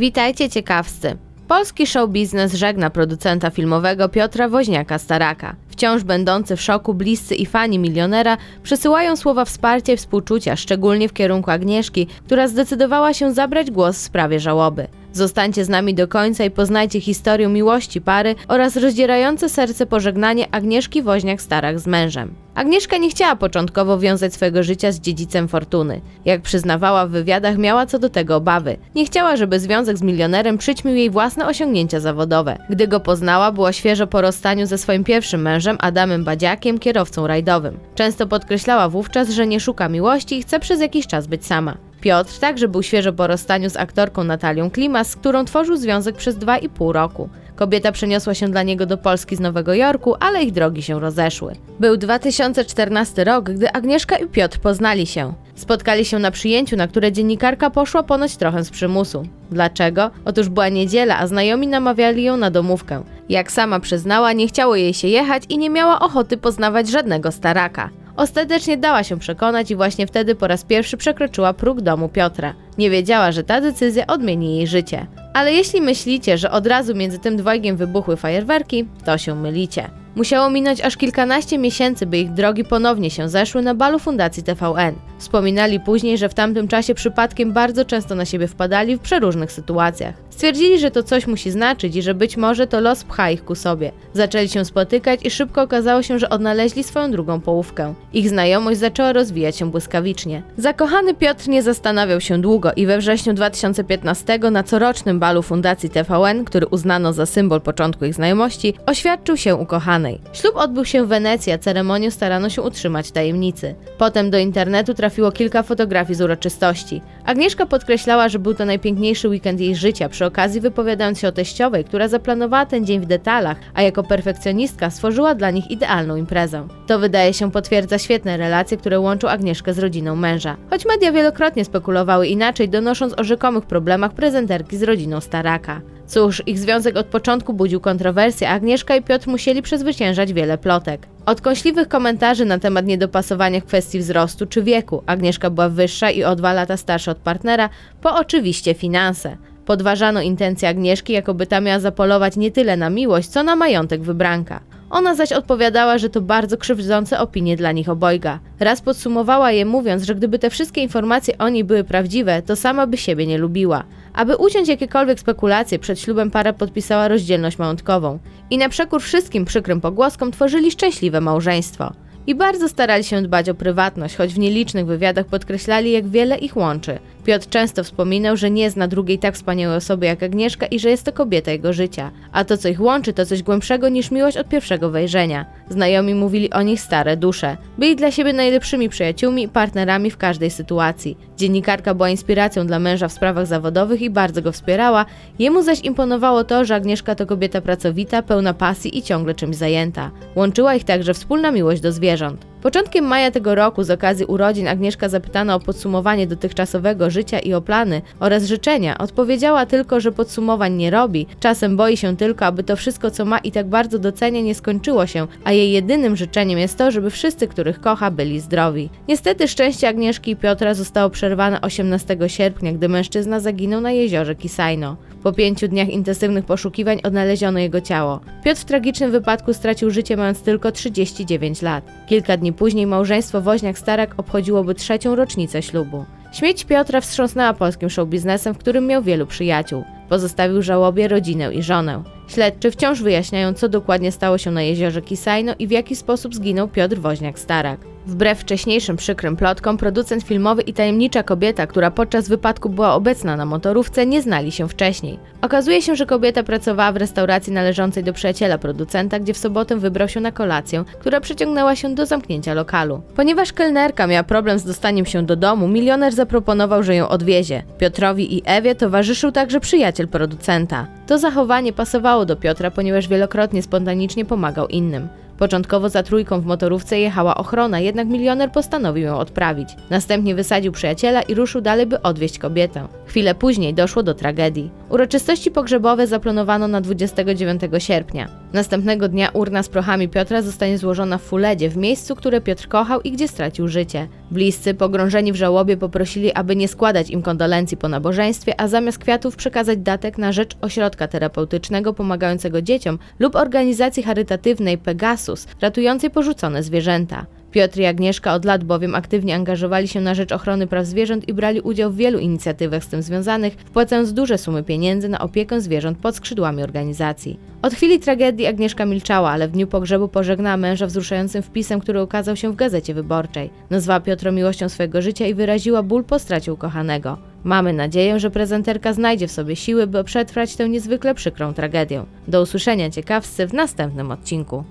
Witajcie ciekawscy. Polski show biznes żegna producenta filmowego Piotra Woźniaka-Staraka. Wciąż będący w szoku bliscy i fani milionera przesyłają słowa wsparcia i współczucia, szczególnie w kierunku Agnieszki, która zdecydowała się zabrać głos w sprawie żałoby. Zostańcie z nami do końca i poznajcie historię miłości pary oraz rozdzierające serce pożegnanie Agnieszki Woźniak-Starak z mężem. Agnieszka nie chciała początkowo wiązać swojego życia z dziedzicem fortuny. Jak przyznawała w wywiadach, miała co do tego obawy. Nie chciała, żeby związek z milionerem przyćmił jej własne osiągnięcia zawodowe. Gdy go poznała, była świeżo po rozstaniu ze swoim pierwszym mężem, Adamem Badziakiem, kierowcą rajdowym. Często podkreślała wówczas, że nie szuka miłości i chce przez jakiś czas być sama. Piotr także był świeżo po rozstaniu z aktorką Natalią Klimas, z którą tworzył związek przez 2,5 roku. Kobieta przeniosła się dla niego do Polski z Nowego Jorku, ale ich drogi się rozeszły. Był 2014 rok, gdy Agnieszka i Piotr poznali się. Spotkali się na przyjęciu, na które dziennikarka poszła ponoć trochę z przymusu. Dlaczego? Otóż była niedziela, a znajomi namawiali ją na domówkę. Jak sama przyznała, nie chciało jej się jechać i nie miała ochoty poznawać żadnego staraka. Ostatecznie dała się przekonać i właśnie wtedy po raz pierwszy przekroczyła próg domu Piotra. Nie wiedziała, że ta decyzja odmieni jej życie. Ale jeśli myślicie, że od razu między tym dwojgiem wybuchły fajerwerki, to się mylicie. Musiało minąć aż kilkanaście miesięcy, by ich drogi ponownie się zeszły na balu Fundacji TVN. Wspominali później, że w tamtym czasie przypadkiem bardzo często na siebie wpadali w przeróżnych sytuacjach. Stwierdzili, że to coś musi znaczyć i że być może to los pcha ich ku sobie. Zaczęli się spotykać i szybko okazało się, że odnaleźli swoją drugą połówkę. Ich znajomość zaczęła rozwijać się błyskawicznie. Zakochany Piotr nie zastanawiał się długo i we wrześniu 2015 na corocznym balu Fundacji TVN, który uznano za symbol początku ich znajomości, oświadczył się ukochanej. Ślub odbył się w Wenecji, a ceremonię starano się utrzymać tajemnicy. Potem do internetu trafiło kilka fotografii z uroczystości. Agnieszka podkreślała, że był to najpiękniejszy weekend jej życia, przy okazji wypowiadając się o teściowej, która zaplanowała ten dzień w detalach, a jako perfekcjonistka stworzyła dla nich idealną imprezę. To wydaje się potwierdza świetne relacje, które łączą Agnieszkę z rodziną męża. Choć media wielokrotnie spekulowały inaczej, donosząc o rzekomych problemach prezenterki z rodziną Staraka. Cóż, ich związek od początku budził kontrowersje, a Agnieszka i Piotr musieli przezwyciężać wiele plotek. Od kąśliwych komentarzy na temat niedopasowania kwestii wzrostu czy wieku, Agnieszka była wyższa i o dwa lata starsza od partnera, po oczywiście finanse. Podważano intencje Agnieszki, jakoby ta miała zapolować nie tyle na miłość, co na majątek wybranka. Ona zaś odpowiadała, że to bardzo krzywdzące opinie dla nich obojga. Raz podsumowała je mówiąc, że gdyby te wszystkie informacje o niej były prawdziwe, to sama by siebie nie lubiła. Aby uciąć jakiekolwiek spekulacje, przed ślubem para podpisała rozdzielność majątkową. I na przekór wszystkim przykrym pogłoskom tworzyli szczęśliwe małżeństwo. I bardzo starali się dbać o prywatność, choć w nielicznych wywiadach podkreślali, jak wiele ich łączy. Piotr często wspominał, że nie zna drugiej tak wspaniałej osoby jak Agnieszka i że jest to kobieta jego życia. A to, co ich łączy, to coś głębszego niż miłość od pierwszego wejrzenia. Znajomi mówili o nich stare dusze. Byli dla siebie najlepszymi przyjaciółmi i partnerami w każdej sytuacji. Dziennikarka była inspiracją dla męża w sprawach zawodowych i bardzo go wspierała, jemu zaś imponowało to, że Agnieszka to kobieta pracowita, pełna pasji i ciągle czymś zajęta. Łączyła ich także wspólna miłość do zwierząt. Początkiem maja tego roku, z okazji urodzin, Agnieszka zapytana o podsumowanie dotychczasowego życia i o plany oraz życzenia, odpowiedziała tylko, że podsumowań nie robi, czasem boi się tylko, aby to wszystko, co ma i tak bardzo docenia, nie skończyło się, a jej jedynym życzeniem jest to, żeby wszyscy, których kocha, byli zdrowi. Niestety szczęście Agnieszki i Piotra zostało przerwane 18 sierpnia, gdy mężczyzna zaginął na jeziorze Kisajno. Po pięciu dniach intensywnych poszukiwań odnaleziono jego ciało. Piotr w tragicznym wypadku stracił życie mając tylko 39 lat. Kilka dni później małżeństwo Woźniak-Starak obchodziłoby trzecią rocznicę ślubu. Śmierć Piotra wstrząsnęła polskim showbiznesem, w którym miał wielu przyjaciół. Pozostawił żałobie rodzinę i żonę. Śledczy wciąż wyjaśniają, co dokładnie stało się na jeziorze Kisajno i w jaki sposób zginął Piotr Woźniak-Starak. Wbrew wcześniejszym przykrym plotkom, producent filmowy i tajemnicza kobieta, która podczas wypadku była obecna na motorówce, nie znali się wcześniej. Okazuje się, że kobieta pracowała w restauracji należącej do przyjaciela producenta, gdzie w sobotę wybrał się na kolację, która przyciągnęła się do zamknięcia lokalu. Ponieważ kelnerka miała problem z dostaniem się do domu, milioner zaproponował, że ją odwiezie. Piotrowi i Ewie towarzyszył także przyjaciel producenta. To zachowanie pasowało do Piotra, ponieważ wielokrotnie spontanicznie pomagał innym. Początkowo za trójką w motorówce jechała ochrona, jednak milioner postanowił ją odprawić. Następnie wysadził przyjaciela i ruszył dalej, by odwieźć kobietę. Chwilę później doszło do tragedii. Uroczystości pogrzebowe zaplanowano na 29 sierpnia. Następnego dnia urna z prochami Piotra zostanie złożona w Fuledzie, w miejscu, które Piotr kochał i gdzie stracił życie. Bliscy, pogrążeni w żałobie, poprosili, aby nie składać im kondolencji po nabożeństwie, a zamiast kwiatów przekazać datek na rzecz ośrodka terapeutycznego pomagającego dzieciom lub organizacji charytatywnej Pegasus, ratującej porzucone zwierzęta. Piotr i Agnieszka od lat bowiem aktywnie angażowali się na rzecz ochrony praw zwierząt i brali udział w wielu inicjatywach z tym związanych, wpłacając duże sumy pieniędzy na opiekę zwierząt pod skrzydłami organizacji. Od chwili tragedii Agnieszka milczała, ale w dniu pogrzebu pożegnała męża wzruszającym wpisem, który ukazał się w Gazecie Wyborczej. Nazwała Piotra miłością swojego życia i wyraziła ból po stracie ukochanego. Mamy nadzieję, że prezenterka znajdzie w sobie siły, by przetrwać tę niezwykle przykrą tragedię. Do usłyszenia ciekawscy w następnym odcinku.